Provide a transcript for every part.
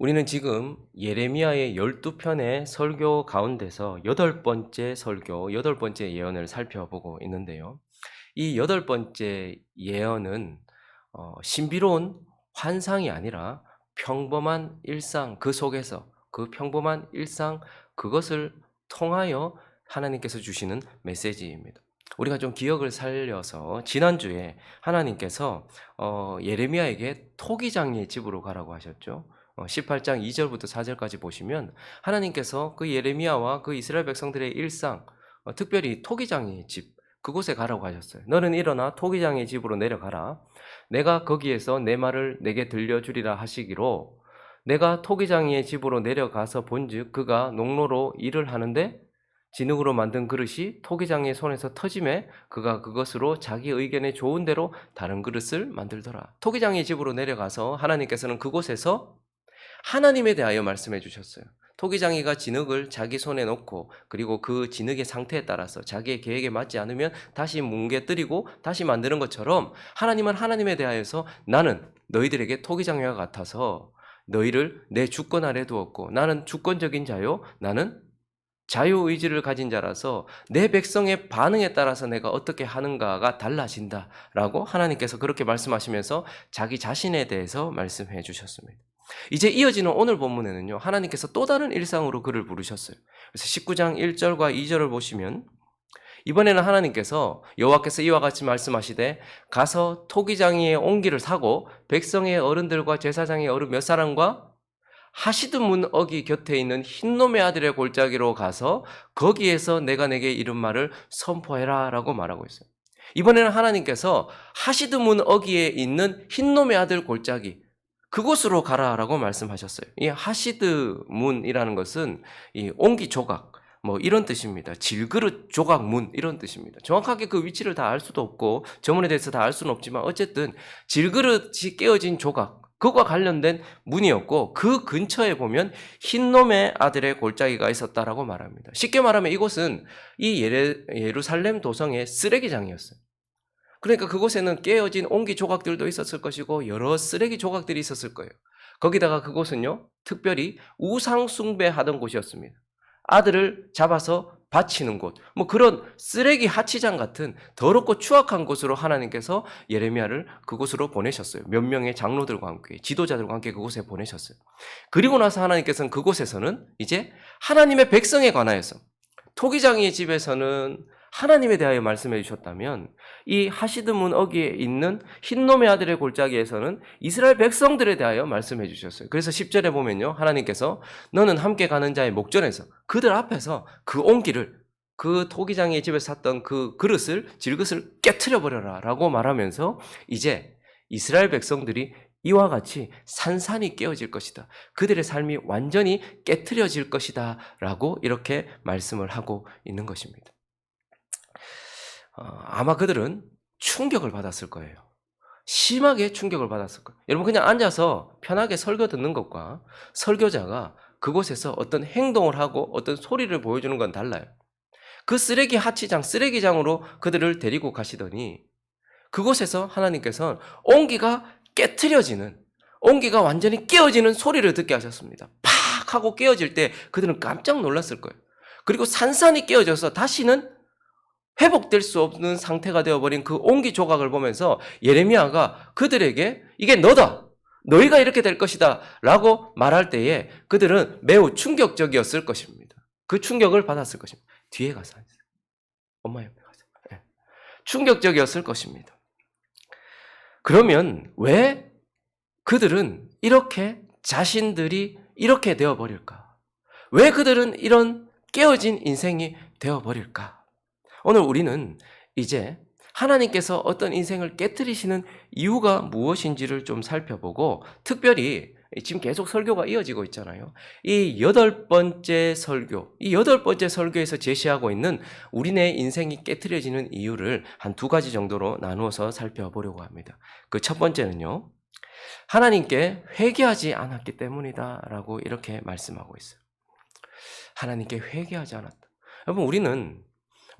우리는 지금 예레미야의 12편의 설교 가운데서 여덟 번째 설교, 여덟 번째 예언을 살펴보고 있는데요. 이 여덟 번째 예언은 어, 신비로운 환상이 아니라 평범한 일상 그 속에서 그 평범한 일상 그것을 통하여 하나님께서 주시는 메시지입니다. 우리가 좀 기억을 살려서 지난주에 하나님께서 어, 예레미야에게 토기장의 집으로 가라고 하셨죠. 어, 18장 2절부터 4절까지 보시면 하나님께서 그 예레미야와 그 이스라엘 백성들의 일상, 어, 특별히 토기장의 집 그곳에 가라고 하셨어요. 너는 일어나 토기장의 집으로 내려가라. 내가 거기에서 내 말을 내게 들려주리라 하시기로 내가 토기장의 집으로 내려가서 본즉 그가 농로로 일을 하는데 진흙으로 만든 그릇이 토기장의 손에서 터짐에 그가 그것으로 자기 의견에 좋은 대로 다른 그릇을 만들더라. 토기장의 집으로 내려가서 하나님께서는 그곳에서 하나님에 대하여 말씀해 주셨어요. 토기장이가 진흙을 자기 손에 놓고 그리고 그 진흙의 상태에 따라서 자기의 계획에 맞지 않으면 다시 뭉개뜨리고 다시 만드는 것처럼 하나님은 하나님에 대하여서 나는 너희들에게 토기장이와 같아서 너희를 내 주권 아래 두었고 나는 주권적인 자요 나는 자유 의지를 가진 자라서 내 백성의 반응에 따라서 내가 어떻게 하는가가 달라진다라고 하나님께서 그렇게 말씀하시면서 자기 자신에 대해서 말씀해 주셨습니다. 이제 이어지는 오늘 본문에는요, 하나님께서 또 다른 일상으로 그를 부르셨어요. 그래서 19장 1절과 2절을 보시면 이번에는 하나님께서 여호와께서 이와 같이 말씀하시되 가서 토기장이의 옹기를 사고 백성의 어른들과 제사장의 어른 몇 사람과 하시드 문 어기 곁에 있는 흰놈의 아들의 골짜기로 가서 거기에서 내가 내게 이른 말을 선포해라 라고 말하고 있어요. 이번에는 하나님께서 하시드 문 어기에 있는 흰놈의 아들 골짜기 그곳으로 가라라고 말씀하셨어요. 이 하시드 문이라는 것은 이 옹기 조각 뭐 이런 뜻입니다. 질그릇 조각 문 이런 뜻입니다. 정확하게 그 위치를 다 알 수도 없고 저문에 대해서 다 알 수는 없지만 어쨌든 질그릇이 깨어진 조각 그와 관련된 문이었고 그 근처에 보면 흰놈의 아들의 골짜기가 있었다라고 말합니다. 쉽게 말하면 이곳은 이 예루살렘 도성의 쓰레기장이었어요. 그러니까 그곳에는 깨어진 옹기 조각들도 있었을 것이고 여러 쓰레기 조각들이 있었을 거예요. 거기다가 그곳은요, 특별히 우상 숭배하던 곳이었습니다. 아들을 잡아서 바치는 곳, 뭐 그런 쓰레기 하치장 같은 더럽고 추악한 곳으로 하나님께서 예레미야를 그곳으로 보내셨어요. 몇 명의 장로들과 함께, 지도자들과 함께 그곳에 보내셨어요. 그리고 나서 하나님께서는 그곳에서는 이제 하나님의 백성에 관하여서 토기장의 집에서는 하나님에 대하여 말씀해 주셨다면 이 하시드 문 어기에 있는 흰놈의 아들의 골짜기에서는 이스라엘 백성들에 대하여 말씀해 주셨어요. 그래서 10절에 보면요. 하나님께서 너는 함께 가는 자의 목전에서 그들 앞에서 그 옹기를 그 토기장의 집에 샀던 그 그릇을 질그릇을 깨트려 버려라 라고 말하면서 이제 이스라엘 백성들이 이와 같이 산산이 깨어질 것이다. 그들의 삶이 완전히 깨트려질 것이다. 라고 이렇게 말씀을 하고 있는 것입니다. 어, 아마 그들은 충격을 받았을 거예요. 심하게 충격을 받았을 거예요. 여러분 그냥 앉아서 편하게 설교 듣는 것과 설교자가 그곳에서 어떤 행동을 하고 어떤 소리를 보여주는 건 달라요. 그 쓰레기 하치장, 쓰레기장으로 그들을 데리고 가시더니 그곳에서 하나님께서는 온기가 깨트려지는, 온기가 완전히 깨어지는 소리를 듣게 하셨습니다. 팍 하고 깨어질 때 그들은 깜짝 놀랐을 거예요. 그리고 산산이 깨어져서 다시는 회복될 수 없는 상태가 되어버린 그 옹기 조각을 보면서 예레미야가 그들에게 이게 너다. 너희가 이렇게 될 것이다. 라고 말할 때에 그들은 매우 충격적이었을 것입니다. 그 충격을 받았을 것입니다. 뒤에 가서 앉으세요. 엄마 옆에 가서. 네. 충격적이었을 것입니다. 그러면 왜 그들은 이렇게 자신들이 이렇게 되어버릴까? 왜 그들은 이런 깨어진 인생이 되어버릴까? 오늘 우리는 이제 하나님께서 어떤 인생을 깨뜨리시는 이유가 무엇인지를 좀 살펴보고 특별히 지금 계속 설교가 이어지고 있잖아요. 이 여덟 번째 설교, 이 여덟 번째 설교에서 제시하고 있는 우리네 인생이 깨뜨려지는 이유를 한 두 가지 정도로 나누어서 살펴보려고 합니다. 그 첫 번째는요. 하나님께 회개하지 않았기 때문이다라고 이렇게 말씀하고 있어요. 하나님께 회개하지 않았다. 여러분 우리는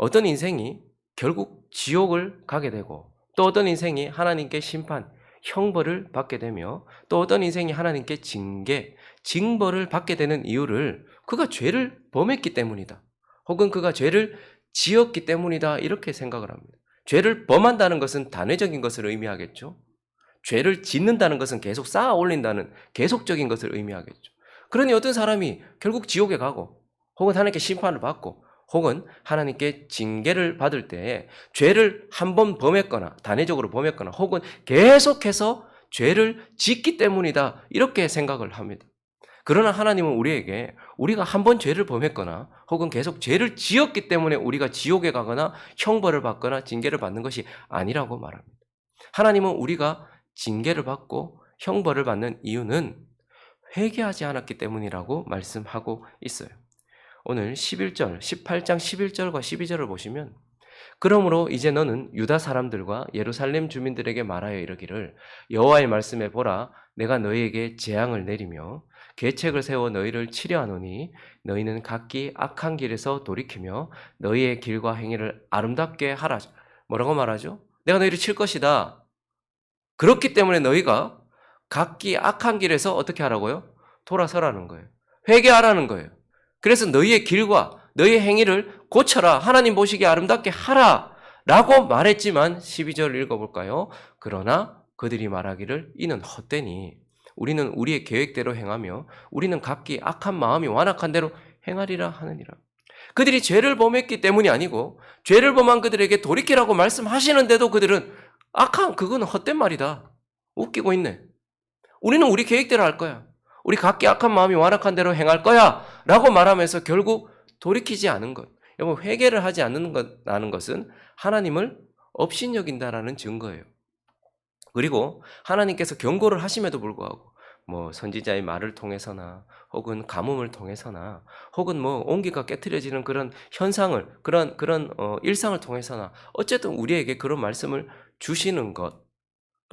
어떤 인생이 결국 지옥을 가게 되고 또 어떤 인생이 하나님께 심판, 형벌을 받게 되며 또 어떤 인생이 하나님께 징계, 징벌을 받게 되는 이유를 그가 죄를 범했기 때문이다. 혹은 그가 죄를 지었기 때문이다. 이렇게 생각을 합니다. 죄를 범한다는 것은 단회적인 것을 의미하겠죠. 죄를 짓는다는 것은 계속 쌓아 올린다는 계속적인 것을 의미하겠죠. 그러니 어떤 사람이 결국 지옥에 가고 혹은 하나님께 심판을 받고 혹은 하나님께 징계를 받을 때 죄를 한 번 범했거나 단회적으로 범했거나 혹은 계속해서 죄를 짓기 때문이다 이렇게 생각을 합니다. 그러나 하나님은 우리에게 우리가 한 번 죄를 범했거나 혹은 계속 죄를 지었기 때문에 우리가 지옥에 가거나 형벌을 받거나 징계를 받는 것이 아니라고 말합니다. 하나님은 우리가 징계를 받고 형벌을 받는 이유는 회개하지 않았기 때문이라고 말씀하고 있어요. 오늘 11절, 18장 11절과 12절을 보시면 그러므로 이제 너는 유다 사람들과 예루살렘 주민들에게 말하여 이르기를 여호와의 말씀에 보라 내가 너희에게 재앙을 내리며 계책을 세워 너희를 치려 하노니 너희는 각기 악한 길에서 돌이키며 너희의 길과 행위를 아름답게 하라. 뭐라고 말하죠? 내가 너희를 칠 것이다. 그렇기 때문에 너희가 각기 악한 길에서 어떻게 하라고요? 돌아서라는 거예요. 회개하라는 거예요. 그래서 너희의 길과 너희의 행위를 고쳐라. 하나님 보시기에 아름답게 하라. 라고 말했지만 12절 읽어볼까요? 그러나 그들이 말하기를 이는 헛되니 우리는 우리의 계획대로 행하며 우리는 각기 악한 마음이 완악한 대로 행하리라 하느니라. 그들이 죄를 범했기 때문이 아니고 죄를 범한 그들에게 돌이키라고 말씀하시는데도 그들은 악한 그거는 헛된 말이다. 웃기고 있네. 우리는 우리 계획대로 할 거야. 우리 각기 악한 마음이 완악한 대로 행할 거야. 라고 말하면서 결국 돌이키지 않은 것. 여러분, 회개를 하지 않는 것, 것은 하나님을 업신여긴다라는 증거예요. 그리고 하나님께서 경고를 하심에도 불구하고 뭐 선지자의 말을 통해서나 혹은 가뭄을 통해서나 혹은 뭐 온기가 깨뜨려지는 그런 현상을 그런 그런 어, 일상을 통해서나 어쨌든 우리에게 그런 말씀을 주시는 것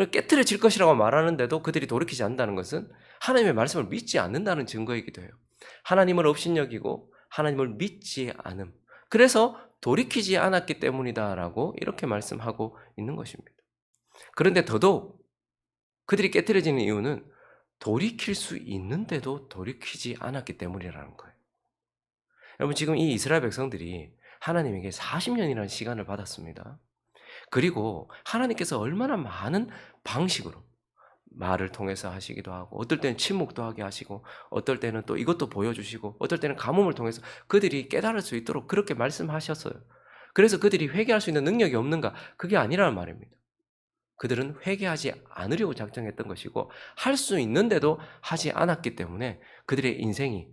깨뜨려질 것이라고 말하는데도 그들이 돌이키지 않는다는 것은 하나님의 말씀을 믿지 않는다는 증거이기도 해요. 하나님을 업신여기고 하나님을 믿지 않음. 그래서 돌이키지 않았기 때문이다라고 이렇게 말씀하고 있는 것입니다. 그런데 더더욱 그들이 깨뜨려지는 이유는 돌이킬 수 있는데도 돌이키지 않았기 때문이라는 거예요. 여러분 지금 이 이스라엘 백성들이 하나님에게 40년이라는 시간을 받았습니다. 그리고 하나님께서 얼마나 많은 방식으로 말을 통해서 하시기도 하고 어떨 때는 침묵도 하게 하시고 어떨 때는 또 이것도 보여주시고 어떨 때는 가뭄을 통해서 그들이 깨달을 수 있도록 그렇게 말씀하셨어요. 그래서 그들이 회개할 수 있는 능력이 없는가? 그게 아니라는 말입니다. 그들은 회개하지 않으려고 작정했던 것이고 할 수 있는데도 하지 않았기 때문에 그들의 인생이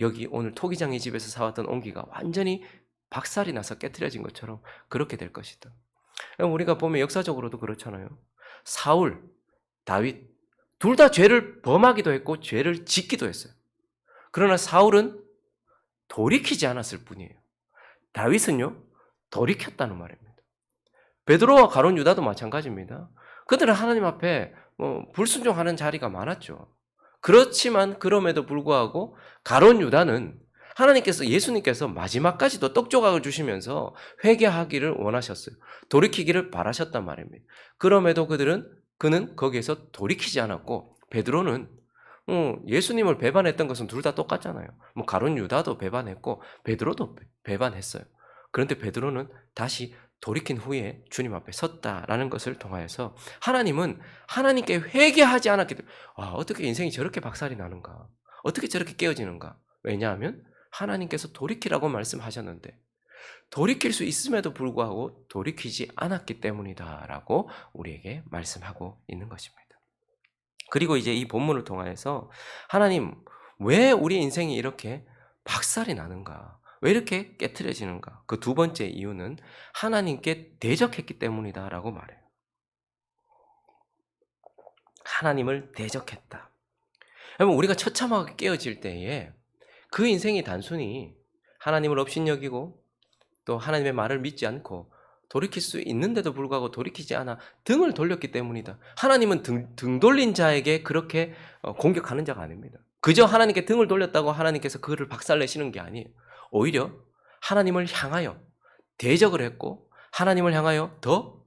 여기 오늘 토기장의 집에서 사왔던 온기가 완전히 박살이 나서 깨뜨려진 것처럼 그렇게 될 것이다. 우리가 보면 역사적으로도 그렇잖아요. 사울, 다윗 둘 다 죄를 범하기도 했고 죄를 짓기도 했어요. 그러나 사울은 돌이키지 않았을 뿐이에요. 다윗은요 돌이켰다는 말입니다. 베드로와 가론 유다도 마찬가지입니다. 그들은 하나님 앞에 뭐 불순종하는 자리가 많았죠. 그렇지만 그럼에도 불구하고 가론 유다는 하나님께서 예수님께서 마지막까지도 떡 조각을 주시면서 회개하기를 원하셨어요. 돌이키기를 바라셨단 말입니다. 그럼에도 그들은 그는 거기에서 돌이키지 않았고 베드로는 어, 예수님을 배반했던 것은 둘 다 똑같잖아요. 뭐 가론 유다도 배반했고 베드로도 배반했어요. 그런데 베드로는 다시 돌이킨 후에 주님 앞에 섰다라는 것을 통하여서 하나님은 하나님께 회개하지 않았기 때문에 와, 어떻게 인생이 저렇게 박살이 나는가? 어떻게 저렇게 깨어지는가? 왜냐하면 하나님께서 돌이키라고 말씀하셨는데 돌이킬 수 있음에도 불구하고 돌이키지 않았기 때문이다라고 우리에게 말씀하고 있는 것입니다. 그리고 이제 이 본문을 통하여서 하나님 왜 우리 인생이 이렇게 박살이 나는가? 왜 이렇게 깨트려지는가? 그 두 번째 이유는 하나님께 대적했기 때문이다라고 말해요. 하나님을 대적했다. 여러분 우리가 처참하게 깨어질 때에 그 인생이 단순히 하나님을 업신여기고 또 하나님의 말을 믿지 않고 돌이킬 수 있는데도 불구하고 돌이키지 않아 등을 돌렸기 때문이다. 하나님은 등, 등 돌린 자에게 그렇게 어, 공격하는 자가 아닙니다. 그저 하나님께 등을 돌렸다고 하나님께서 그를 박살내시는 게 아니에요. 오히려 하나님을 향하여 대적을 했고 하나님을 향하여 더 어,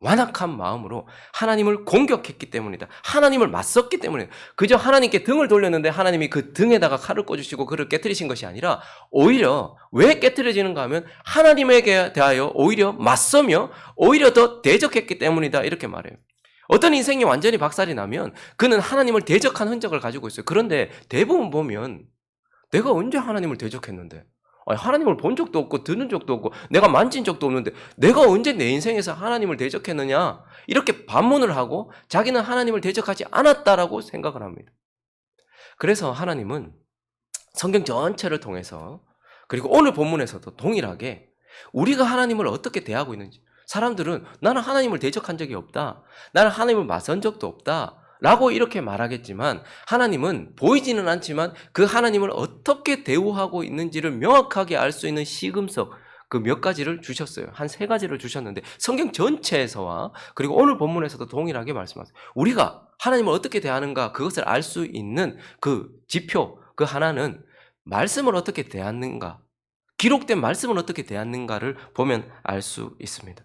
완악한 마음으로 하나님을 공격했기 때문이다. 하나님을 맞섰기 때문에 그저 하나님께 등을 돌렸는데 하나님이 그 등에다가 칼을 꽂으시고 그를 깨뜨리신 것이 아니라 오히려 왜 깨뜨려지는가 하면 하나님에게 대하여 오히려 맞서며 오히려 더 대적했기 때문이다. 이렇게 말해요. 어떤 인생이 완전히 박살이 나면 그는 하나님을 대적한 흔적을 가지고 있어요. 그런데 대부분 보면 내가 언제 하나님을 대적했는데 하나님을 본 적도 없고 듣는 적도 없고 내가 만진 적도 없는데 내가 언제 내 인생에서 하나님을 대적했느냐 이렇게 반문을 하고 자기는 하나님을 대적하지 않았다라고 생각을 합니다. 그래서 하나님은 성경 전체를 통해서 그리고 오늘 본문에서도 동일하게 우리가 하나님을 어떻게 대하고 있는지 사람들은 나는 하나님을 대적한 적이 없다. 나는 하나님을 맞선 적도 없다. 라고 이렇게 말하겠지만 하나님은 보이지는 않지만 그 하나님을 어떻게 대우하고 있는지를 명확하게 알 수 있는 시금석 그 몇 가지를 주셨어요. 한 세 가지를 주셨는데 성경 전체에서와 그리고 오늘 본문에서도 동일하게 말씀하세요. 우리가 하나님을 어떻게 대하는가 그것을 알 수 있는 그 지표 그 하나는 말씀을 어떻게 대하는가 기록된 말씀을 어떻게 대하는가를 보면 알 수 있습니다.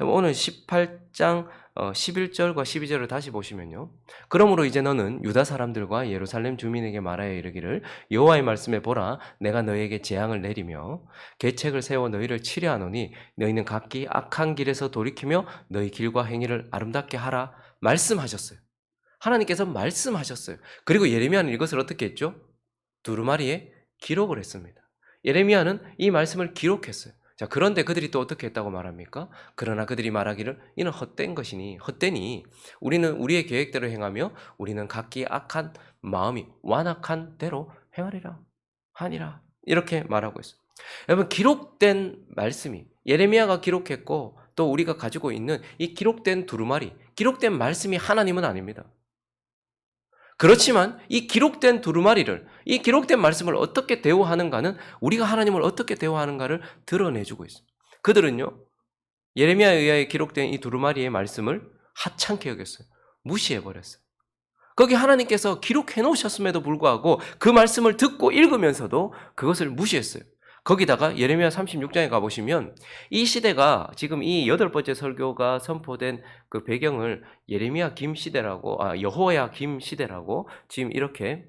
오늘 18장 11절과 12절을 다시 보시면요. 그러므로 이제 너는 유다 사람들과 예루살렘 주민에게 말하여 이르기를 여호와의 말씀에 보라 내가 너희에게 재앙을 내리며 계책을 세워 너희를 치려 하노니 너희는 각기 악한 길에서 돌이키며 너희 길과 행위를 아름답게 하라 말씀하셨어요. 하나님께서 말씀하셨어요. 그리고 예레미야는 이것을 어떻게 했죠? 두루마리에 기록을 했습니다. 예레미야는 이 말씀을 기록했어요. 자, 그런데 그들이 또 어떻게 했다고 말합니까? 그러나 그들이 말하기를 이는 헛된 것이니 헛되니 우리는 우리의 계획대로 행하며 우리는 각기 악한 마음이 완악한 대로 행하리라 하니라 이렇게 말하고 있어요. 여러분 기록된 말씀이 예레미야가 기록했고 또 우리가 가지고 있는 이 기록된 두루마리 기록된 말씀이 하나님은 아닙니다. 그렇지만 이 기록된 두루마리를 이 기록된 말씀을 어떻게 대우하는가는 우리가 하나님을 어떻게 대우하는가를 드러내주고 있습니다. 그들은요 예레미야에 의하여 기록된 이 두루마리의 말씀을 하찮게 여겼어요. 무시해 버렸어요. 거기 하나님께서 기록해 놓으셨음에도 불구하고 그 말씀을 듣고 읽으면서도 그것을 무시했어요. 거기다가 예레미야 36장에 가보시면 이 시대가 지금 이 여덟 번째 설교가 선포된 그 배경을 예레미야 김 시대라고 아 여호야 김 시대라고 지금 이렇게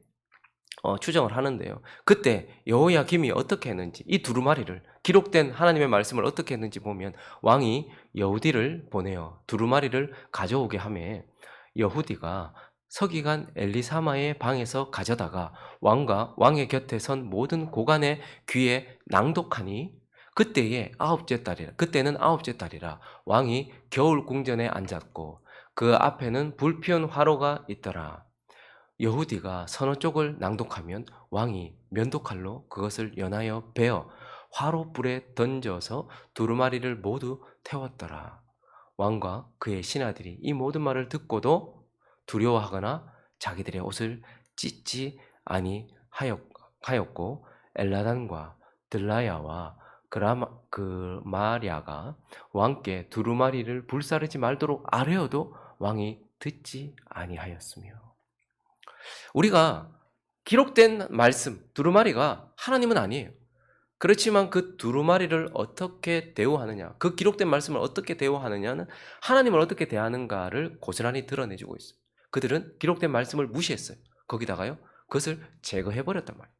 어, 추정을 하는데요. 그때 여호야 김이 어떻게 했는지 이 두루마리를 기록된 하나님의 말씀을 어떻게 했는지 보면 왕이 여우디를 보내어 두루마리를 가져오게 하매 여후디가 서기관 엘리사마의 방에서 가져다가 왕과 왕의 곁에 선 모든 고관의 귀에 낭독하니 그때에 아홉째 달이라 그때는 아홉째 달이라 왕이 겨울 궁전에 앉았고 그 앞에는 불피운 화로가 있더라. 여후디가 서너 쪽을 낭독하면 왕이 면도칼로 그것을 연하여 베어 화로 불에 던져서 두루마리를 모두 태웠더라. 왕과 그의 신하들이 이 모든 말을 듣고도 두려워하거나 자기들의 옷을 찢지 아니하였고 엘라단과 들라야와 그라마 그 마리아가 왕께 두루마리를 불사르지 말도록 아뢰어도 왕이 듣지 아니하였으며 우리가 기록된 말씀 두루마리가 하나님은 아니에요. 그렇지만 그 두루마리를 어떻게 대우하느냐, 그 기록된 말씀을 어떻게 대우하느냐는 하나님을 어떻게 대하는가를 고스란히 드러내주고 있어요. 그들은 기록된 말씀을 무시했어요. 거기다가요, 그것을 제거해버렸단 말이에요.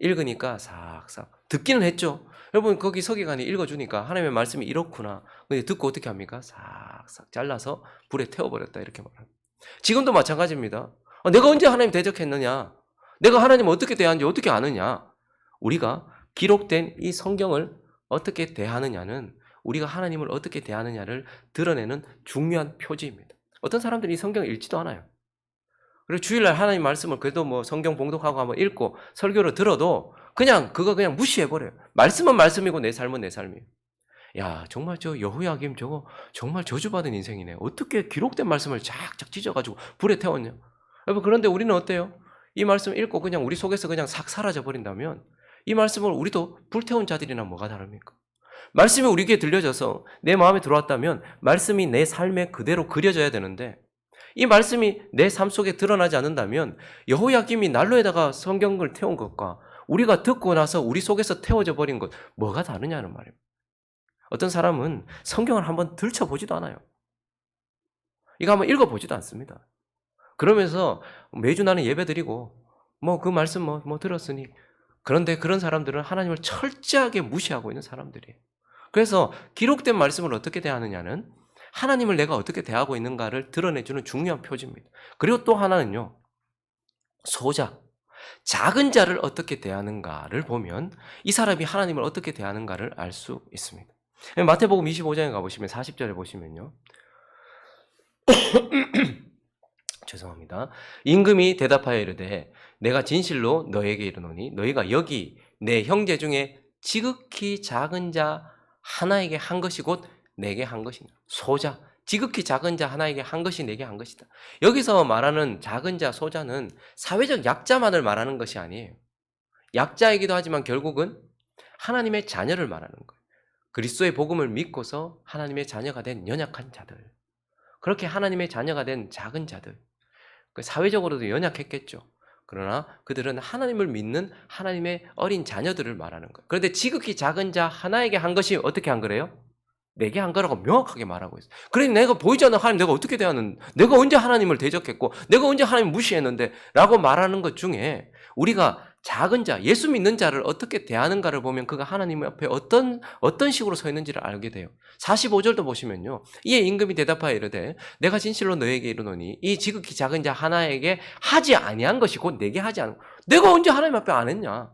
읽으니까 싹싹. 듣기는 했죠. 여러분, 거기 서기관이 읽어주니까 하나님의 말씀이 이렇구나. 근데 듣고 어떻게 합니까? 싹싹 잘라서 불에 태워버렸다. 이렇게 말합니다. 지금도 마찬가지입니다. 어, 내가 언제 하나님 대적했느냐? 내가 하나님 어떻게 대하는지 어떻게 아느냐? 우리가 기록된 이 성경을 어떻게 대하느냐는 우리가 하나님을 어떻게 대하느냐를 드러내는 중요한 표지입니다. 어떤 사람들이 성경을 읽지도 않아요. 그리고 주일날 하나님 말씀을 그래도 뭐 성경 봉독하고 한번 읽고 설교를 들어도 그냥 그거 그냥 무시해버려요. 말씀은 말씀이고 내 삶은 내 삶이에요. 야, 정말 저 여호야김 저거 정말 저주받은 인생이네. 어떻게 기록된 말씀을 쫙쫙 찢어가지고 불에 태웠냐? 여러분, 그런데 우리는 어때요? 이 말씀 읽고 그냥 우리 속에서 그냥 싹 사라져 버린다면 이 말씀을 우리도 불태운 자들이나 뭐가 다릅니까? 말씀이 우리에게 들려져서 내 마음에 들어왔다면 말씀이 내 삶에 그대로 그려져야 되는데 이 말씀이 내 삶 속에 드러나지 않는다면 여호야김이 난로에다가 성경을 태운 것과 우리가 듣고 나서 우리 속에서 태워져 버린 것 뭐가 다르냐는 말입니다. 어떤 사람은 성경을 한번 들춰보지도 않아요. 이거 한번 읽어보지도 않습니다. 그러면서 매주 나는 예배 드리고 뭐 그 말씀 뭐, 뭐 들었으니 그런데 그런 사람들은 하나님을 철저하게 무시하고 있는 사람들이에요. 그래서 기록된 말씀을 어떻게 대하느냐는 하나님을 내가 어떻게 대하고 있는가를 드러내주는 중요한 표지입니다. 그리고 또 하나는요, 소자, 작은 자를 어떻게 대하는가를 보면 이 사람이 하나님을 어떻게 대하는가를 알 수 있습니다. 마태복음 25장에 가보시면 40절에 보시면요. 죄송합니다. 임금이 대답하여 이르되 내가 진실로 너에게 이르노니 너희가 여기 내 형제 중에 지극히 작은 자 하나에게 한 것이 곧 내게 한 것이다. 소자 지극히 작은 자 하나에게 한 것이 내게 한 것이다. 여기서 말하는 작은 자 소자는 사회적 약자만을 말하는 것이 아니에요. 약자이기도 하지만 결국은 하나님의 자녀를 말하는 거예요. 그리스도의 복음을 믿고서 하나님의 자녀가 된 연약한 자들. 그렇게 하나님의 자녀가 된 작은 자들. 그 사회적으로도 연약했겠죠. 그러나 그들은 하나님을 믿는 하나님의 어린 자녀들을 말하는 거예요. 그런데 지극히 작은 자 하나에게 한 것이 어떻게 한 거래요? 내게 한 거라고 명확하게 말하고 있어요. 그러니 내가 보이지 않는 하나님 내가 어떻게 대하는, 내가 언제 하나님을 대적했고, 내가 언제 하나님 무시했는데, 라고 말하는 것 중에 우리가 작은 자, 예수 믿는 자를 어떻게 대하는가를 보면 그가 하나님 앞에 어떤, 어떤 식으로 서 있는지를 알게 돼요. 45절도 보시면요. 이에 임금이 대답하여 이르되, 내가 진실로 너에게 이르노니, 이 지극히 작은 자 하나에게 하지 아니한 것이 곧 내게 하지 않은, 내가 언제 하나님 앞에 안 했냐?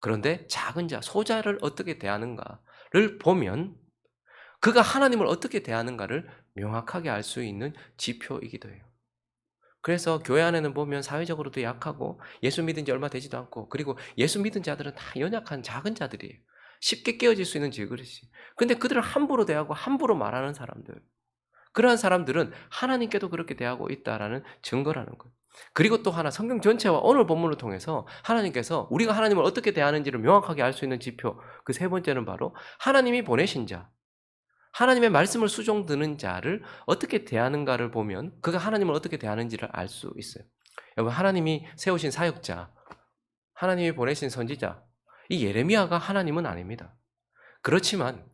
그런데 작은 자, 소자를 어떻게 대하는가를 보면 그가 하나님을 어떻게 대하는가를 명확하게 알 수 있는 지표이기도 해요. 그래서 교회 안에는 보면 사회적으로도 약하고 예수 믿은 지 얼마 되지도 않고 그리고 예수 믿은 자들은 다 연약한 작은 자들이에요. 쉽게 깨어질 수 있는 질그릇이. 근데 그들을 함부로 대하고 함부로 말하는 사람들. 그러한 사람들은 하나님께도 그렇게 대하고 있다라는 증거라는 거예요. 그리고 또 하나 성경 전체와 오늘 본문을 통해서 하나님께서 우리가 하나님을 어떻게 대하는지를 명확하게 알 수 있는 지표 그 세 번째는 바로 하나님이 보내신 자 하나님의 말씀을 수종 드는 자를 어떻게 대하는가를 보면 그가 하나님을 어떻게 대하는지를 알 수 있어요. 여러분 하나님이 세우신 사역자, 하나님이 보내신 선지자, 이 예레미야가 하나님은 아닙니다. 그렇지만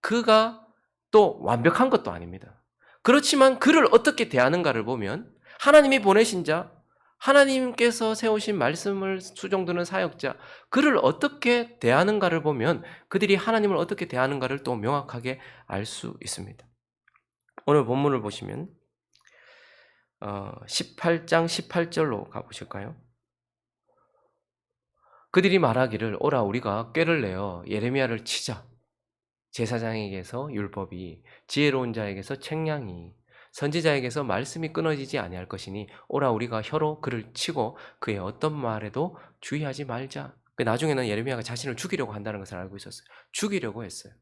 그가 또 완벽한 것도 아닙니다. 그렇지만 그를 어떻게 대하는가를 보면 하나님이 보내신 자, 하나님께서 세우신 말씀을 수종드는 사역자, 그를 어떻게 대하는가를 보면 그들이 하나님을 어떻게 대하는가를 또 명확하게 알 수 있습니다. 오늘 본문을 보시면 18장 18절로 가보실까요? 그들이 말하기를 오라 우리가 꾀를 내어 예레미야를 치자. 제사장에게서 율법이 지혜로운 자에게서 책량이 선지자에게서 말씀이 끊어지지 아니할 것이니 오라 우리가 혀로 그를 치고 그의 어떤 말에도 주의하지 말자. 그 나중에는 예레미야가 자신을 죽이려고 한다는 것을 알고 있었어요. 죽이려고 했어요.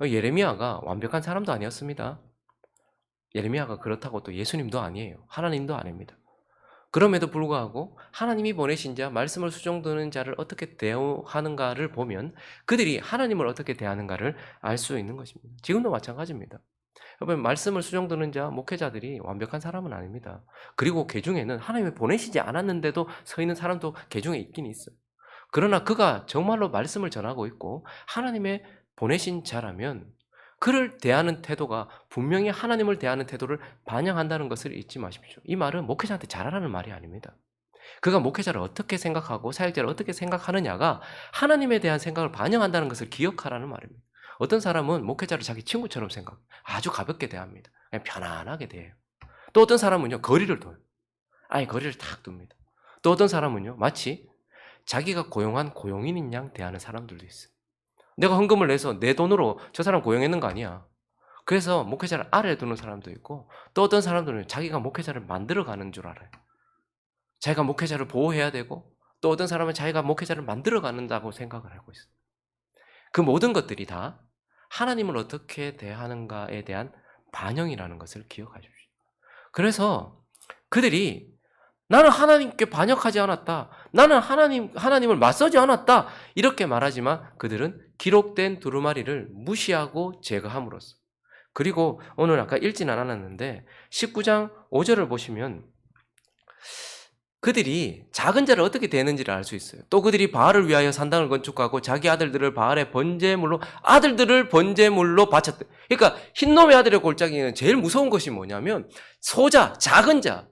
예레미야가 완벽한 사람도 아니었습니다. 예레미야가 그렇다고 또 예수님도 아니에요. 하나님도 아닙니다. 그럼에도 불구하고 하나님이 보내신 자, 말씀을 수종드는 자를 어떻게 대우하는가를 보면 그들이 하나님을 어떻게 대하는가를 알 수 있는 것입니다. 지금도 마찬가지입니다. 여러분 말씀을 수종드는 자 목회자들이 완벽한 사람은 아닙니다. 그리고 개 중에는 하나님이 보내시지 않았는데도 서 있는 사람도 개 중에 있긴 있어요. 그러나 그가 정말로 말씀을 전하고 있고 하나님의 보내신 자라면 그를 대하는 태도가 분명히 하나님을 대하는 태도를 반영한다는 것을 잊지 마십시오. 이 말은 목회자한테 잘하라는 말이 아닙니다. 그가 목회자를 어떻게 생각하고 사역자를 어떻게 생각하느냐가 하나님에 대한 생각을 반영한다는 것을 기억하라는 말입니다. 어떤 사람은 목회자를 자기 친구처럼 생각, 아주 가볍게 대합니다. 그냥 편안하게 대해요. 또 어떤 사람은요, 거리를 둬요. 아예 거리를 탁 둡니다. 또 어떤 사람은요, 마치 자기가 고용한 고용인인 양 대하는 사람들도 있어요. 내가 헌금을 내서 내 돈으로 저 사람 고용했는 거 아니야. 그래서 목회자를 아래에 두는 사람도 있고, 또 어떤 사람들은 자기가 목회자를 만들어 가는 줄 알아요. 자기가 목회자를 보호해야 되고, 또 어떤 사람은 자기가 목회자를 만들어 가는다고 생각을 하고 있어요. 그 모든 것들이 다 하나님을 어떻게 대하는가에 대한 반영이라는 것을 기억하십시오. 그래서 그들이 나는 하나님께 반역하지 않았다. 나는 하나님, 하나님을 맞서지 않았다. 이렇게 말하지만 그들은 기록된 두루마리를 무시하고 제거함으로써. 그리고 오늘 아까 읽진 않았는데 19장 5절을 보시면 그들이 작은 자를 어떻게 대는지를 알 수 있어요. 또 그들이 바알을 위하여 산당을 건축하고 자기 아들들을 바알의 번제물로 아들들을 번제물로 바쳤대. 그러니까 흰놈의 아들의 골짜기는 제일 무서운 것이 뭐냐면 소자, 작은 자.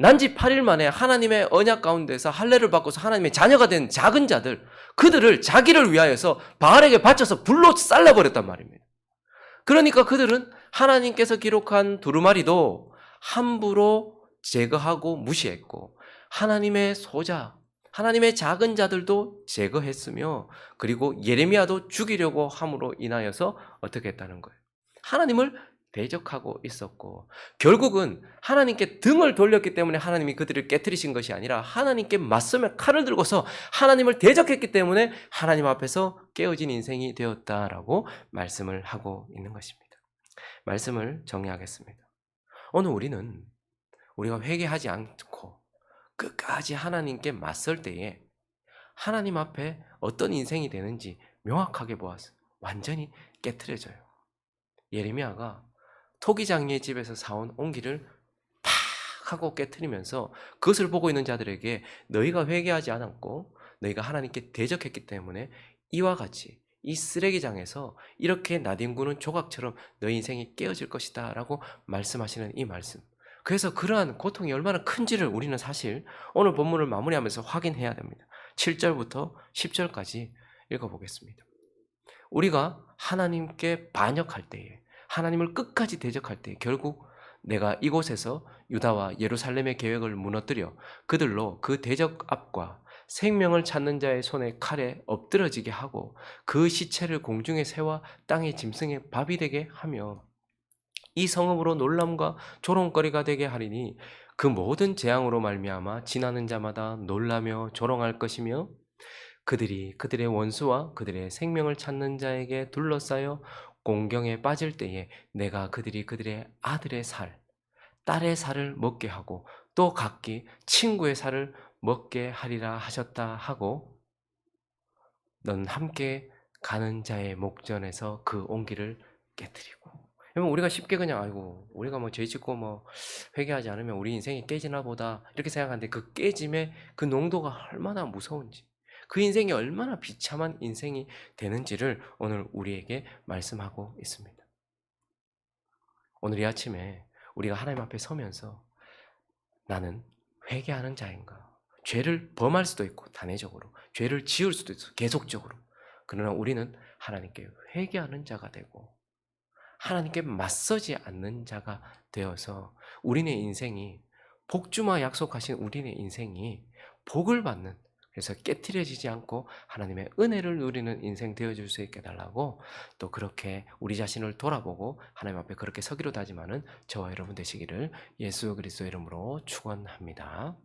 난지 8일 만에 하나님의 언약 가운데서 할례를 받고서 하나님의 자녀가 된 작은 자들, 그들을 자기를 위하여서 바알에게 바쳐서 불로 쌀라 버렸단 말입니다. 그러니까 그들은 하나님께서 기록한 두루마리도 함부로 제거하고 무시했고 하나님의 소자, 하나님의 작은 자들도 제거했으며 그리고 예레미야도 죽이려고 함으로 인하여서 어떻게 했다는 거예요. 하나님을 대적하고 있었고 결국은 하나님께 등을 돌렸기 때문에 하나님이 그들을 깨뜨리신 것이 아니라 하나님께 맞서며 칼을 들고서 하나님을 대적했기 때문에 하나님 앞에서 깨어진 인생이 되었다라고 말씀을 하고 있는 것입니다. 말씀을 정리하겠습니다. 오늘 우리는 우리가 회개하지 않고 끝까지 하나님께 맞설 때에 하나님 앞에 어떤 인생이 되는지 명확하게 보았어요. 완전히 깨트려져요. 예레미야가 토기장의 집에서 사온 옹기를 팍 하고 깨트리면서 그것을 보고 있는 자들에게 너희가 회개하지 않았고 너희가 하나님께 대적했기 때문에 이와 같이 이 쓰레기장에서 이렇게 나뒹구는 조각처럼 너희 인생이 깨어질 것이다 라고 말씀하시는 이 말씀 그래서 그러한 고통이 얼마나 큰지를 우리는 사실 오늘 본문을 마무리하면서 확인해야 됩니다. 7절부터 10절까지 읽어보겠습니다. 우리가 하나님께 반역할 때에 하나님을 끝까지 대적할 때 결국 내가 이곳에서 유다와 예루살렘의 계획을 무너뜨려 그들로 그 대적 앞과 생명을 찾는 자의 손에 칼에 엎드러지게 하고 그 시체를 공중에 새와 땅의 짐승의 밥이 되게 하며 이 성읍으로 놀람과 조롱거리가 되게 하리니 그 모든 재앙으로 말미암아 지나는 자마다 놀라며 조롱할 것이며 그들이 그들의 원수와 그들의 생명을 찾는 자에게 둘러싸여 공경에 빠질 때에 내가 그들이 그들의 아들의 살, 딸의 살을 먹게 하고 또 각기 친구의 살을 먹게 하리라 하셨다 하고 넌 함께 가는 자의 목전에서 그 온기를 깨뜨리고 여러분 우리가 쉽게 그냥 아이고 우리가 뭐 죄 짓고 뭐 회개하지 않으면 우리 인생이 깨지나 보다 이렇게 생각하는데 그 깨짐의 그 농도가 얼마나 무서운지 그 인생이 얼마나 비참한 인생이 되는지를 오늘 우리에게 말씀하고 있습니다. 오늘 이 아침에 우리가 하나님 앞에 서면서 나는 회개하는 자인가? 죄를 범할 수도 있고 단회적으로 죄를 지을 수도 있어 계속적으로 그러나 우리는 하나님께 회개하는 자가 되고 하나님께 맞서지 않는 자가 되어서 우리네 인생이 복주마 약속하신 우리네 인생이 복을 받는 그래서 깨트려지지 않고 하나님의 은혜를 누리는 인생 되어줄 수 있게 달라고 또 그렇게 우리 자신을 돌아보고 하나님 앞에 그렇게 서기로 다지만은 저와 여러분 되시기를 예수 그리스도 이름으로 축원합니다.